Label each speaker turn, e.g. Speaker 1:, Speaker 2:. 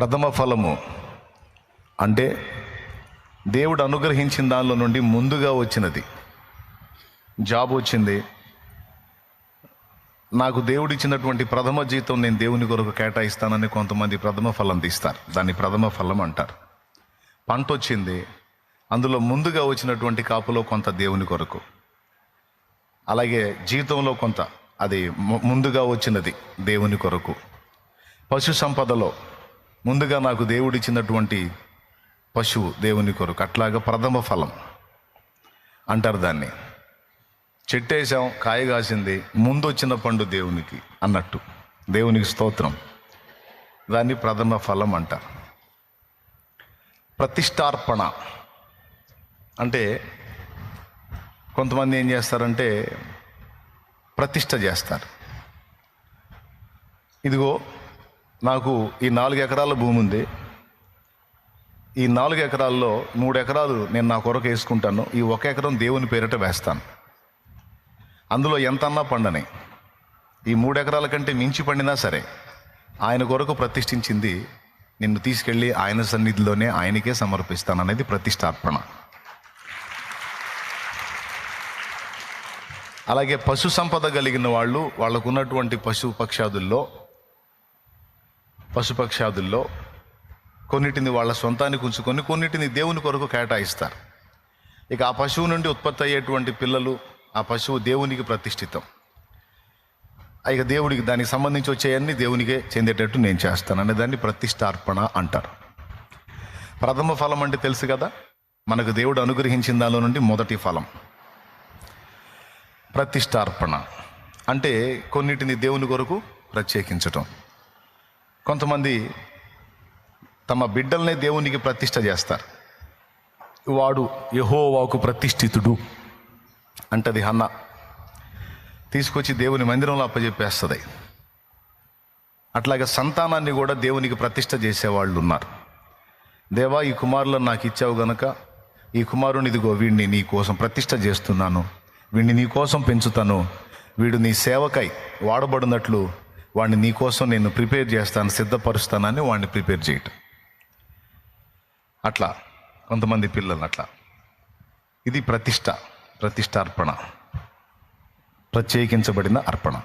Speaker 1: ప్రథమ ఫలము అంటే దేవుడు అనుగ్రహించిన దానిలో నుండి ముందుగా వచ్చినది. జాబ్ వచ్చింది. నాకు దేవుడు ఇచ్చినటువంటి ప్రథమ జీతం నేను దేవుని కొరకు కేటాయిస్తానని కొంతమంది ప్రథమ ఫలం తీస్తారు. దాన్ని ప్రథమ ఫలం అంటారు. పంట వచ్చింది. అందులో ముందుగా వచ్చినటువంటి కాపులో కొంత దేవుని కొరకు. అలాగే జీతంలో కొంత. అది ముందుగా వచ్చినది దేవుని కొరకు. పశు సంపదలో ముందుగా నాకు దేవుడిచ్చినటువంటి పశువు దేవుని కొరకు అట్లాగా ప్రథమ ఫలం అంటారు దాన్ని. చెట్టేసాం కాయ కాసింది ముందు వచ్చిన పండు దేవునికి అన్నట్టు దేవునికి స్తోత్రం. దాన్ని ప్రథమ ఫలం అంటారు. ప్రతిష్టార్పణ అంటే కొంతమంది ఏం చేస్తారంటే ప్రతిష్ట చేస్తారు. ఇదిగో నాకు ఈ నాలుగు ఎకరాల భూమి ఉంది. ఈ నాలుగు ఎకరాల్లో మూడు ఎకరాలు నేను నా కొరకు వేసుకుంటాను. ఈ ఒక ఎకరం దేవుని పేరిట వేస్తాను. అందులో ఎంతన్నా పండని. ఈ మూడు ఎకరాల కంటే మించి పండినా సరే ఆయన కొరకు ప్రతిష్ఠించింది నిన్ను తీసుకెళ్ళి ఆయన సన్నిధిలోనే ఆయనకే సమర్పిస్తాను అనేది ప్రతిష్టార్పణ. అలాగే పశు సంపద కలిగిన వాళ్ళు వాళ్ళకు ఉన్నటువంటి పశు పక్షాదుల్లో పశుపక్షాదుల్లో కొన్నిటిని వాళ్ళ సొంతానికి ఉంచుకొని కొన్నిటిని దేవుని కొరకు కేటాయిస్తారు. ఇక ఆ పశువు నుండి ఉత్పత్తి అయ్యేటువంటి పిల్లలు ఆ పశువు దేవునికి ప్రతిష్ఠితం. ఇక దేవుడికి దానికి సంబంధించి వచ్చేయన్నీ దేవునికే చెందేటట్టు నేను చేస్తాను అనే దాన్ని ప్రతిష్టార్పణ అంటారు. ప్రథమ ఫలం అంటే తెలుసు కదా మనకు దేవుడు అనుగ్రహించిన దానిలో నుండి మొదటి ఫలం. ప్రతిష్టార్పణ అంటే కొన్నిటిని దేవుని కొరకు ప్రత్యేకించటం. కొంతమంది తమ బిడ్డల్నే దేవునికి ప్రతిష్ట చేస్తారు. వాడు యహోవాకు ప్రతిష్ఠితుడు అంటది హన్న. తీసుకొచ్చి దేవుని మందిరంలో అప్పచెప్పేస్తుంది అట్లాగే సంతానాన్ని కూడా దేవునికి ప్రతిష్ట చేసేవాళ్ళు ఉన్నారు దేవా ఈ కుమారులను నాకు ఇచ్చావు గనక ఈ కుమారుని ఇదిగో వీడిని నీ కోసం ప్రతిష్ట చేస్తున్నాను. వీడిని నీ కోసం పెంచుతాను. వీడు నీ సేవకై వాడబడినట్లు వాడిని నీకోసం నేను ప్రిపేర్ చేస్తాను సిద్ధపరుస్తానని వాడిని ప్రిపేర్ చేయటం. అట్లా కొంతమంది పిల్లలు అట్లా. ఇది ప్రతిష్ట ప్రతిష్టార్పణ. ప్రత్యేకించబడిన అర్పణ.